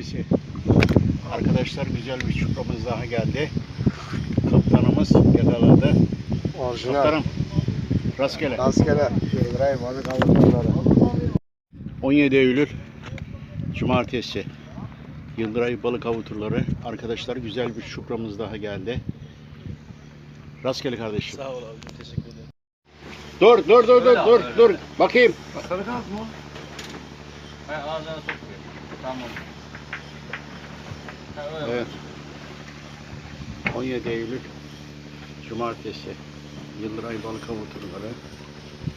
Cumartesi. Arkadaşlar güzel bir çupramız daha geldi. Kaptanımız yakaladı. Orijinal. Kaptanım rastgele. Rastgele. Yıldırayım hadi kaldırmaları. 17 Eylül Cumartesi. Yıldıray balık avuturları. Arkadaşlar güzel bir çupramız daha geldi. Rastgele kardeşim. Sağ ol abi. Teşekkür ederim. Dur dur dur dur dur dur. Bakayım. Kanat mı? He ağzına sokmuyor. Tamam. Evet. 17 Eylül Cumartesi. Yıldıray balık avuturları.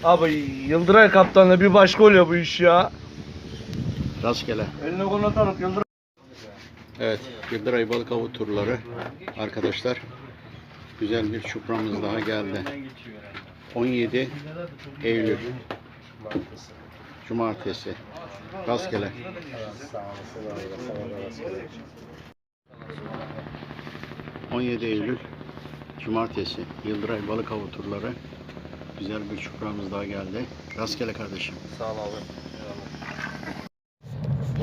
Abi Yıldıray kaptanla bir başka oluyor bu iş ya. Rastgele. Eline koluna tanıp Yıldıray. Evet, Yıldıray Balık Avı turları arkadaşlar. Güzel bir çupramız daha geldi. 17 Eylül Cumartesi. Rastgele. Sağ olasın abi. Sana da rastgele. 17 Eylül Cumartesi. Yıldıray Balık Avı turları. Güzel bir çupramız daha geldi. Rastgele kardeşim. Sağ ol abi.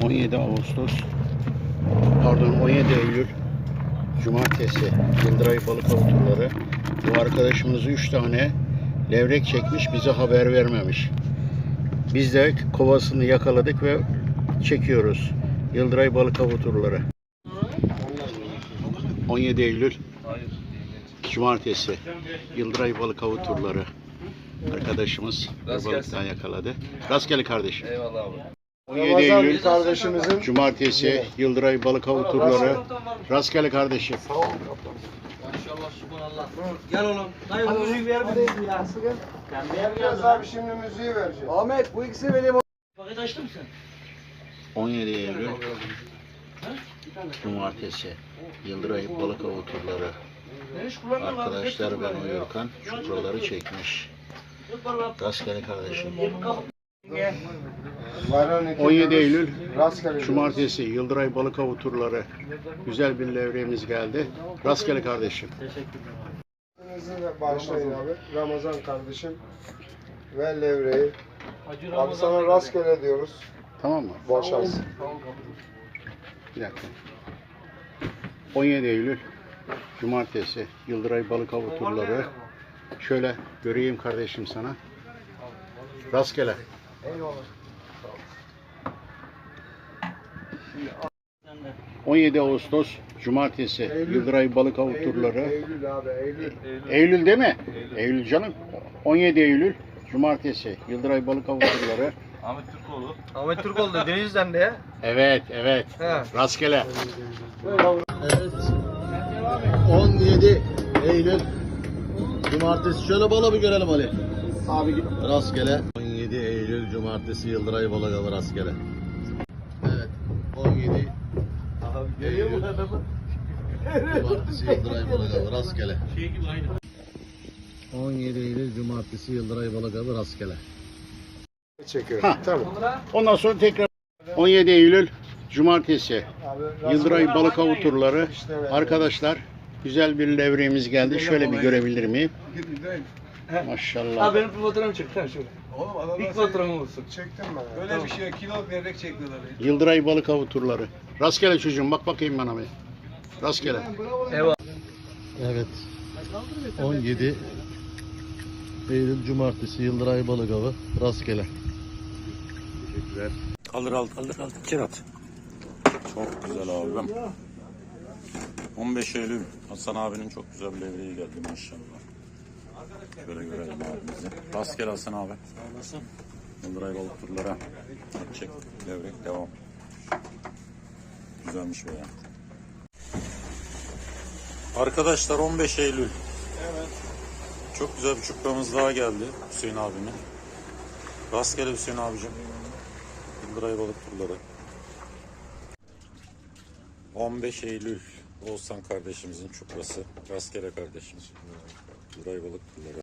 17 Ağustos pardon 17 Eylül Cumartesi Yıldıray Balık Avı turları. Bu arkadaşımız 3 tane levrek çekmiş bize haber vermemiş. Biz de kovasını yakaladık ve çekiyoruz. Yıldıray Balık Avı turları. 17 Eylül Hayır. Cumartesi Yıldıray Balık Avı turları. Arkadaşımız bir Rast balık gelsin. daha yakaladı. Rastgele kardeşim. Eyvallah abi. 17 Ramazan Eylül kardeşimizin Cumartesi Yıldıray Balık Avı turları. Rastgele kardeşim. Maşallah subhanallah. Gel oğlum. Dayı müziği ver bir de ya. Vereceğiz abi şimdi müziği vereceğiz. Ahmet bu ikisi benim. Paket açtın mı sen? 17 Eylül Cumartesi Yıldıray Balık Avı turları. Arkadaşlar ben uyurken çupraları çekmiş. Rastgele kardeşim. 17 Eylül. Cumartesi Yıldıray Balık Avı turları. Güzel bir levremiz geldi. Rastgele kardeşim. Başlayın abi. Ramazan kardeşim ve levreyi. Abi sana rastgele diyoruz. Tamam mı? Bol şans. Bir dakika. 17 Eylül Cumartesi Yıldıray Balık Avı turları. Şöyle göreyim kardeşim sana. Rastgele. 17 Ağustos Cumartesi Yıldıray Balık Avı turları. Eylül abi Eylül. Eylül değil mi? Eylül canım. 17 Eylül Cumartesi Yıldıray Balık Avı turları. Ahmet Türkoğlu. Ahmet Türkoğlu da Denizli'den de ya. Evet, evet. He. Rastgele. Evet. 17 Eylül Cumartesi. Şöyle balı bir görelim Ali. Abi git. Rastgele. 17 Eylül Cumartesi Yıldıray Balık Avı rastgele. Evet. 17 Eylül Cumartesi Yıldıray Balık Avı rastgele. Şey gibi aynı. 17 Eylül Cumartesi Yıldıray Balık Avı rastgele. Çekiyor. Ha. Tamam. Ondan sonra tekrar 17 Eylül Cumartesi Abi, Yıldıray. Balık Avı turları. Arkadaşlar güzel bir levremiz geldi. Şöyle bir görebilir miyim? Maşallah. Abi benim sen şöyle. Oğlum adamlar İlk fotoğrafım olsun. Çektim ben. Böyle bir şey kilo vererek çektiler. Yıldıray Balık Avı turları. Rastgele çocuğum bak bakayım bana bir. Rastgele. Eyvallah. Evet. 17 Eylül Cumartesi Yıldıray Balık Avı rastgele. Kaldır al kaldır kaldır. İçeri at. Çok güzel abim. 15 Eylül Hasan abinin çok güzel bir levreği geldi maşallah. Şöyle görelim abimizi. Rastgele Hasan abi. Nasıl? Yıldıray balık turlara. Çek levrek devam. Güzelmiş be ya. Arkadaşlar 15 Eylül. Evet. Çok güzel bir çupramız daha geldi Hüseyin abimin. Rastgele Hüseyin abicim. Yıldıray balık turları. 15 Eylül Oğuzhan kardeşimizin çuprası. Rastgele kardeşimiz. Yıldıray balık turları.